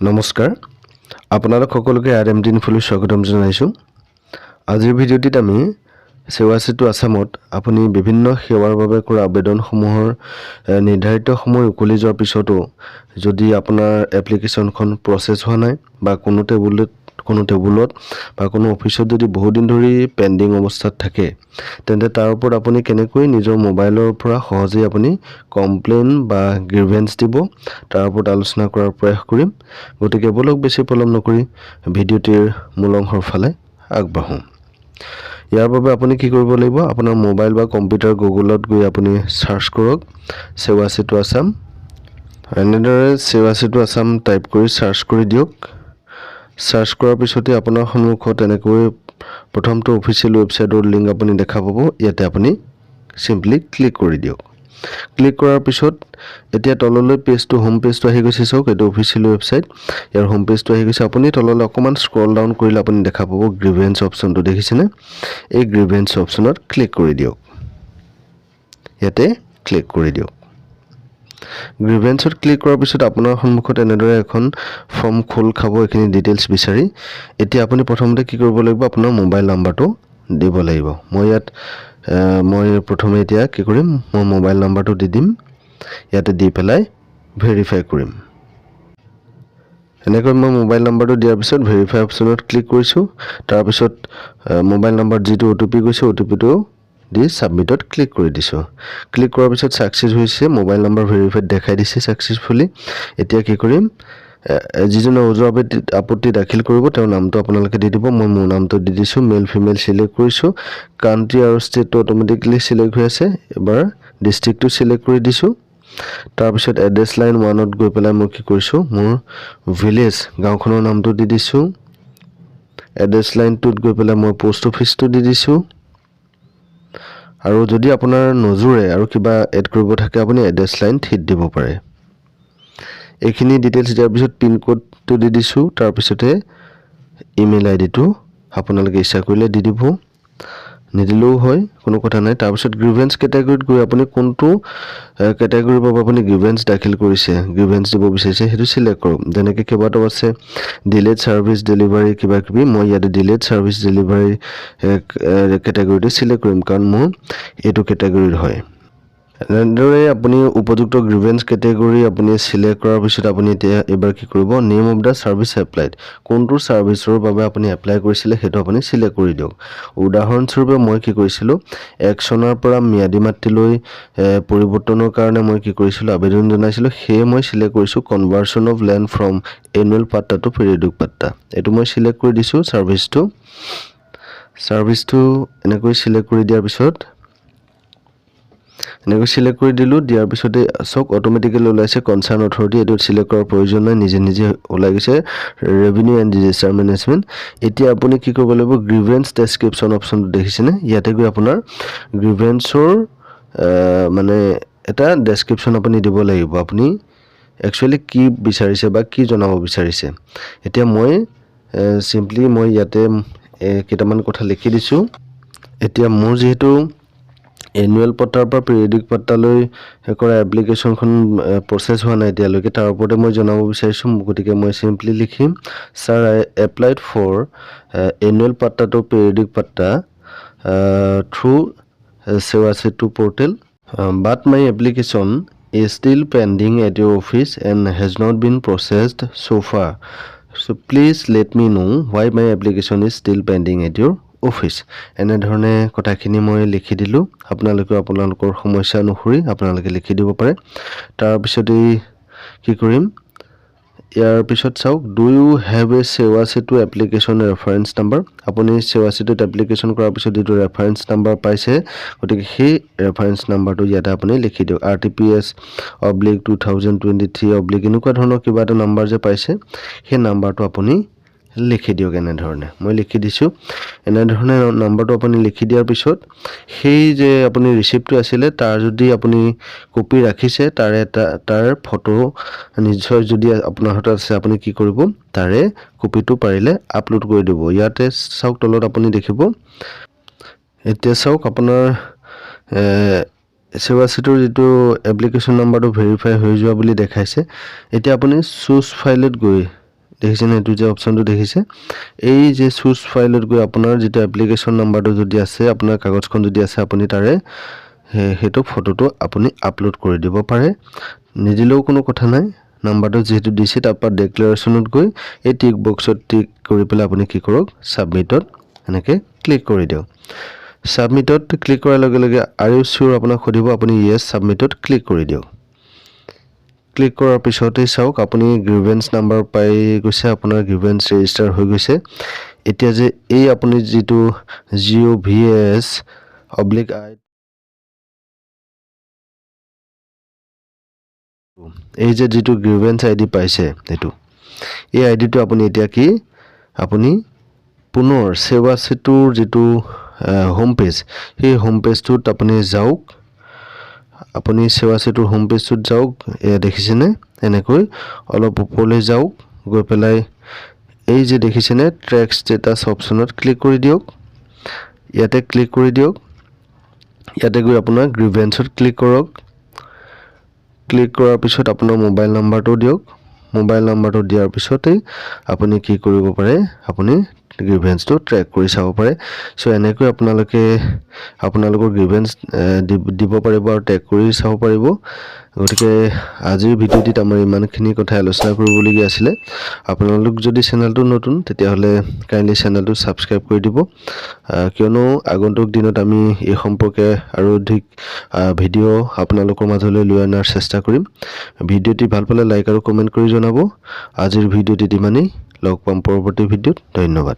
নমস্কাৰ। আপোনালোক সকলোকে আৰ এম টি ইনফলৈ স্বাগতম জনাইছোঁ। আজিৰ ভিডিঅ'টিত আমি সেৱা সেতু আছামত আপুনি বিভিন্ন সেৱাৰ বাবে কৰা আবেদনসমূহৰ নিৰ্ধাৰিত সময় উকলি যোৱাৰ পিছতো যদি আপোনাৰ এপ্লিকেশ্যনখন প্ৰচেছ হোৱা নাই বা কোনো টেবুলত কোনো টেবুলত বা কোনো অফিচত যদি বহুদিন ধৰি পেণ্ডিং অৱস্থাত থাকে তেন্তে তাৰ ওপৰত আপুনি কেনেকৈ নিজৰ মোবাইলৰ পৰা সহজেই আপুনি কমপ্লেইন বা গ্ৰিভেঞ্চ দিব তাৰ ওপৰত আলোচনা কৰাৰ প্ৰয়াস কৰিম। গতিকে বলক বেছি পলম নকৰি ভিডিঅ'টিৰ মূল অংশৰ ফালে আগবাঢ়োঁ। ইয়াৰ বাবে আপুনি কি কৰিব লাগিব? আপোনাৰ মোবাইল বা কম্পিউটাৰ গুগলত গৈ আপুনি চাৰ্চ কৰক সেতু আছাম। এনেদৰে সেতু আছাম টাইপ কৰি চাৰ্চ কৰি দিয়ক। চাৰ্চ কৰাৰ পিছতে আপোনাৰ সন্মুখত এনেকৈ প্ৰথমটো অফিচিয়েল ৱেবছাইটৰ লিংক আপুনি দেখা পাব। ইয়াতে আপুনি চিম্পলি ক্লিক কৰি দিয়ক। ক্লিক কৰাৰ পিছত এতিয়া তললৈ পেজটো হোম পেজটো আহি গৈছে চাওক এইটো অফিচিয়েল ৱেবছাইট ইয়াৰ হোম পেজটো আহি গৈছে। আপুনি তললৈ অকণমান স্ক্ৰল ডাউন কৰিলে আপুনি দেখা পাব গ্ৰিভেঞ্চ অপশ্যনটো দেখিছেনে? এই গ্ৰিভেঞ্চ অপশ্যনত ক্লিক কৰি দিয়ক। ইয়াতে ক্লিক কৰি দিয়ক। গ্ৰিভেঞ্চত ক্লিক কৰাৰ পিছত আপোনাৰ সন্মুখত এনেদৰে এখন ফৰ্ম খোল খাব, এইখিনি ডিটেইলছ বিচাৰি। এতিয়া আপুনি প্ৰথমতে কি কৰিব লাগিব, আপোনাৰ মোবাইল নাম্বাৰটো দিব লাগিব। মই ইয়াত মই প্ৰথমে এতিয়া কি কৰিম, মই মোবাইল নাম্বাৰটো দি দিম। ইয়াতে দি পেলাই ভেৰিফাই কৰিম। এনেকৈ মই মোবাইল নাম্বাৰটো দিয়াৰ পিছত ভেৰিফাই অপশ্যনত ক্লিক কৰিছোঁ। তাৰপিছত মোবাইল নাম্বাৰত যিটো অ' টি পি গৈছে অ' টি পিটো দি ছাবমিটত ক্লিক কৰি দিছোঁ। ক্লিক কৰাৰ পিছত ছাকচেছ হৈছে মোবাইল নম্বৰ ভেৰিফাইড দেখাই দিছে ছাকচেছফুলি এতিয়া কি কৰিম? যিজনে ওজৰ আপত্তি আপত্তি দাখিল কৰিব, তেওঁৰ নামটো আপোনালোকে দি দিব, মই মোৰ নামটো দি দিছোঁ মেল ফিমেল চিলেক্ট কৰিছোঁ। কাণ্ট্ৰি আৰু ষ্টেটটো অট'মেটিকেলি চিলেক্ট হৈ আছে, এবাৰ ডিষ্ট্ৰিক্টটো চিলেক্ট কৰি দিছোঁ। তাৰপিছত এড্ৰেছ লাইন ওৱানত গৈ পেলাই মই কি কৰিছোঁ, মোৰ ভিলেজ গাঁওখনৰ নামটো দি দিছোঁ। এড্ৰেছ লাইনটোত গৈ পেলাই মই পোষ্ট অফিচটো দি দিছোঁ। আৰু যদি আপোনাৰ নজোৰে আৰু কিবা এড কৰিব থাকে আপুনি এড্ৰেছ লাইন হিট দিব পাৰে। এইখিনি ডিটেইলছ দিয়াৰ পিছত পিনক'ডটো দি দিছোঁ তাৰপিছতে ইমেইল আই ডিটো আপোনালোকে ইচ্ছা কৰিলে দি দিব। নিদিলেও হয়, কোনো কথা নাই। তাৰপিছত গ্ৰিভেঞ্চ কেটেগৰীত গৈ আপুনি কোনটো কেটেগৰীৰ বাবে আপুনি গ্ৰিভেঞ্চ দাখিল কৰিছে গ্ৰিভেঞ্চ দিব বিচাৰিছে, সেইটো চিলেক্ট কৰক। যেনেকৈ কেইবাটাও আছে ডিলেড ছাৰ্ভিচ ডেলিভাৰী কিবা কিবি মই ইয়াতে ডিলেড ছাৰ্ভিচ ডেলিভাৰী কেটেগৰীটো চিলেক্ট কৰিম, কাৰণ মোৰ এইটো কেটেগৰীৰ হয়। এনেদৰে আপুনি উপযুক্ত গ্ৰিভেঞ্চ কেটেগৰী আপুনি চিলেক্ট কৰাৰ পিছত আপুনি এতিয়া এইবাৰ কি কৰিব? Name of the service applied কোনটো ছাৰ্ভিচৰ বাবে আপুনি এপ্লাই কৰিছিলে সেইটো আপুনি চিলেক্ট কৰি দিয়ক। উদাহৰণস্বৰূপে মই কি কৰিছিলোঁ? এক চনৰ পৰা ম্যাদী মাতৃলৈ পৰিৱৰ্তনৰ কাৰণে মই কি কৰিছিলোঁ? আবেদন জনাইছিলোঁ। সেয়ে মই চিলেক্ট কৰিছোঁ conversion of land from annual patta to periodic patta. এইটো মই চিলেক্ট কৰি দিছোঁ ছাৰ্ভিচটো ছাৰ্ভিচটো এনেকৈ চিলেক্ট কৰি দিয়াৰ পিছত এনেকৈ চিলেক্ট কৰি দিলোঁ। দিয়াৰ পিছতে চাওক অট'মেটিকেলি ওলাইছে। কনচাৰ্ণ অথৰিটি এইটো চিলেক্ট কৰাৰ প্ৰয়োজন নাই। নিজে নিজে ওলাই গৈছে। ৰেভিনিউ এণ্ড ডিজাষ্টাৰ মেনেজমেণ্ট এতিয়া আপুনি কি কৰিব লাগিব? গ্ৰিভেঞ্চ ডেছক্ৰিপশ্যন অপশ্যনটো দেখিছেনে? ইয়াতে গৈ আপোনাৰ গ্ৰিভেঞ্চৰ মানে এটা ডেছক্ৰিপশ্যন আপুনি দিব লাগিব। আপুনি একচুৱেলি কি বিচাৰিছে বা কি জনাব বিচাৰিছে? এতিয়া মই চিম্পলি মই ইয়াতে কেইটামান কথা লিখি দিছোঁ। এতিয়া মোৰ যিহেতু এনুৱেল পট্টাৰ পৰা পিৰিয়ডিক পট্টালৈ কৰা এপ্লিকেশ্যনখন প্ৰচেছ হোৱা নাই এতিয়ালৈকে। তাৰ ওপৰতে মই জনাব বিচাৰিছোঁ, গতিকে মই চিম্পলি লিখিম sir I applied for annual patta to periodic patta through Seva Setu portal but my application is still pending at your office and has not been processed so' far so' please let me know' why my application is still pending at your office এনেধৰণে কথাখিনি মই লিখি দিলোঁ। আপোনালোকেও আপোনালোকৰ সমস্যা অনুসৰি আপোনালোকে লিখি দিব পাৰে। তাৰপিছতেই কি কৰিম? ইয়াৰ পিছত চাওক ডু ইউ হেভ এ সেৱা সেতু এপ্লিকেশ্যন ৰেফাৰেঞ্চ নাম্বাৰ আপুনি সেৱা সেতুত এপ্লিকেশ্যন কৰাৰ পিছত যিটো ৰেফাৰেঞ্চ নাম্বাৰ পাইছে গতিকে সেই ৰেফাৰেঞ্চ নাম্বাৰটো ইয়াতে আপুনি লিখি দিয়ক। R T P S oblique two thousand twenty three oblique এনেকুৱা ধৰণৰ কিবা এটা নাম্বাৰ যে পাইছে সেই নাম্বাৰটো আপুনি লিখি দিয়ক এনেধৰণে। মই লিখি দিছোঁ। এনেধৰণে নাম্বাৰটো আপুনি লিখি দিয়াৰ পিছত, সেই যে আপুনি ৰিচিপ্টটো আছিলে, তাৰ যদি আপুনি কপি ৰাখিছে, তাৰে এটা, তাৰ ফটো নিশ্চয় যদি আপোনাৰ হাতত আছে, আপুনি কি কৰিব? তাৰে কপিটো পাৰিলে আপলোড কৰি দিব। ইয়াতে চাওক, তলত আপুনি দেখিব। এতিয়া চাওক, আপোনাৰ সেৱা সেতুৰ যিটো এপ্লিকেশ্যন নাম্বাৰটো ভেৰিফাই হৈ যোৱা বুলি দেখাইছে। এতিয়া আপুনি চুজ ফাইলত গৈ দেখিছেনে এইটো যে অপশ্যনটো দেখিছে, এই যে চুজ ফাইলত গৈ আপোনাৰ যিটো এপ্লিকেশ্যন নাম্বাৰটো যদি আছে, আপোনাৰ কাগজখন যদি আছে, আপুনি তাৰে সেই- সেইটো ফটোটো আপুনি আপলোড কৰি দিব পাৰে। নিদিলেও কোনো কথা নাই নাম্বাৰটো যিহেতু দিছে তাৰপৰা ডেক্লেৰেশ্যনত গৈ এই টিক বক্সত টিক কৰি পেলাই আপুনি কি কৰক ছাবমিটত এনেকৈ ক্লিক কৰি দিয়ক। ছাবমিটত ক্লিক কৰাৰ লগে লগে আৰু চিয়'ৰ আপোনাক সুধিব, আপুনি য়েছ ছাবমিটত ক্লিক কৰি দিয়ক। ক্লিক কৰাৰ পিছতেই চাওক, আপুনি গ্ৰিভেঞ্চ নাম্বাৰ পাই গৈছে, আপোনাৰ গ্ৰিভেঞ্চ ৰেজিষ্টাৰ হৈ গৈছে। এতিয়া যে এই আপুনি যিটো Jio' V S oblique I এই যে যিটো গ্ৰিভেঞ্চ আই ডি পাইছে, এইটো। এই আই ডিটো আপুনি এতিয়া কি? আপুনি পুনৰ সেৱা সেতুৰ যিটো হোম পেজ সেই হোম পেজটোত আপুনি যাওক। আপুনি সেৱা সেতুৰ হোম পেজটোত যাওক, এয়া দেখিছেনে? এনেকৈ অলপ ওপৰলৈ যাওক, গৈ পেলাই এই যে দেখিছেনে ট্ৰেক ষ্টেটাছ অপশ্যনত ক্লিক কৰি দিয়ক। ইয়াতে ক্লিক কৰি দিয়ক। ইয়াতে গৈ আপোনাৰ গ্ৰিভেঞ্চত ক্লিক কৰক। ক্লিক কৰাৰ পিছত আপোনাৰ মোবাইল নাম্বাৰটো দিয়ক। মোবাইল নাম্বাৰটো দিয়াৰ পিছতেই আপুনি কি কৰিব পাৰে, আপুনি গ্ৰিভেঞ্চটো ট্ৰেক কৰি চাব পাৰে। চ' এনেকৈ আপোনালোকে, আপোনালোকৰ গ্ৰিভেঞ্চ দিব পাৰিব আৰু ট্ৰেক কৰি চাব পাৰিব। গতিকে, আজিৰ ভিডিঅ'টিত আমাৰ ইমানখিনি কথাই আলোচনা কৰিবলগীয়া আছিলে। আপোনালোক যদি চেনেলটো নতুন, তেতিয়াহ'লে কাইণ্ডলি চেনেলটো ছাবস্ক্ৰাইব কৰি দিব। কিয়নো আগন্তুক দিনত আমি এই সম্পৰ্কে আৰু অধিক ভিডিঅ' আপোনালোকৰ মাজলৈ লৈ অনাৰ চেষ্টা কৰিম। ভিডিঅ'টি ভালো পালে লাইক আৰু কমেণ্ট কৰি জনাব। আজিৰ ভিডিঅ'টিত ইমানেই। লগ পাম পৰৱৰ্তী ভিডিঅ'ত। ধন্যবাদ।